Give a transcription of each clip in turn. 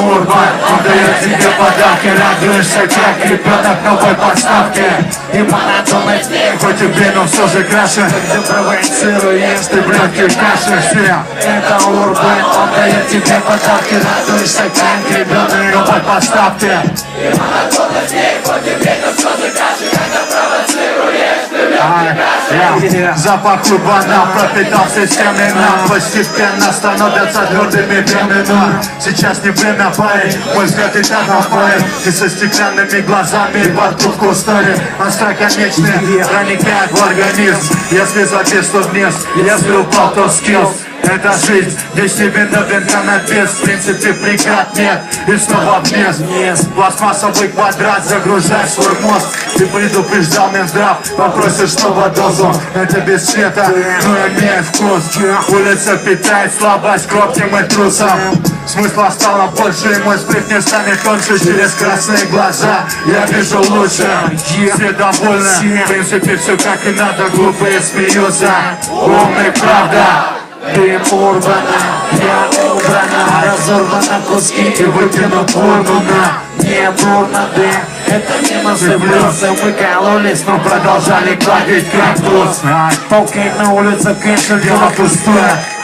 Урбан Он дает тебе подарки Радуешься, как ребенок новой поставки И монотонный смех Хоть тебе, но все же краше. Ты провоцируешь, ты в легких кашах все Это Урбан Он дает тебе подарки Радуешься, как ребенок новой поставки И монотонный смех Хоть тебе, но все же кашах Запах урбана пропитался всеми нам Постепенно становятся твердыми времена Сейчас не время парень, мой взгляд и так напарен Ты со стеклянными глазами и вокруг кустали Остроконечные проникают в организм. Если записал вниз, если упал, то скилл это жизнь, здесь тебе новинка на вес В принципе преград нет И снова вниз, вниз Пластмассовый квадрат загружай свой мозг. Ты предупреждал Минздрав Попросишь снова дозу. Это без света, но имеет вкус. Улица питает слабость кроптем и трусом. Смысла стало больше, и мой сплит не станет тоньше. Через красные глаза я вижу лучше. Все довольны, в принципе все как и надо Глупые смеются, умный правда ты урбана, я убрана Разорвана куски и выкинут урбана Не бурно дым, это минусы плюсы Мы кололись, но продолжали гладить кактус. Полкейк на улице, конечно, дело пустое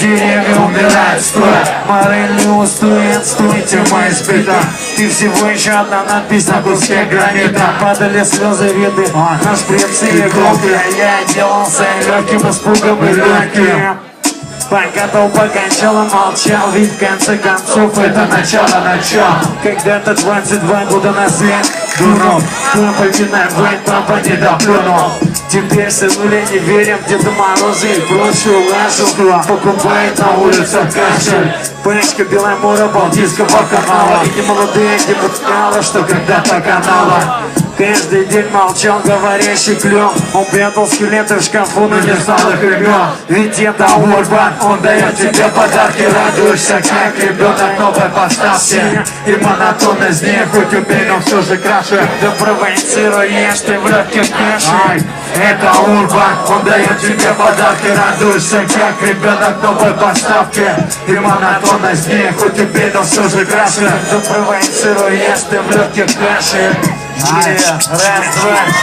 Деревья умирают стоя Морель устует, стойте мои спита Ты всего еще одна надпись на куске гранита. Падали слезы виды, наш принц и иголки Я делался легким испугом и легким Пока толпа кончала, молчал. Ведь в конце концов это начало начал Когда-то 22 года на свет. Дуров, напоминаем, Вейн папа не доплюнул Теперь сынули не верим в Деда Мороза И прочую лажу. Покупает на улицах кашель. Пачка Беломора Балтийского канала. И не молодые депутаты, что когда-то канала Каждый день молчал говорящий клен Он прятал скелеты в шкафу, но не знал имен Ведь это Урбан, он дает тебе подарки. Радуешься, как ребенок новой поставки. И монотонность не хоть убей, но все же краше. Да провоцируешь ты в легких кашей Это Урбан, он дает тебе подарки. Радуешься, как ребенок новой поставки. И монотонность не хоть убей, но все же краше. Да провоцируешь ты в легких кашей Yeah, that's right.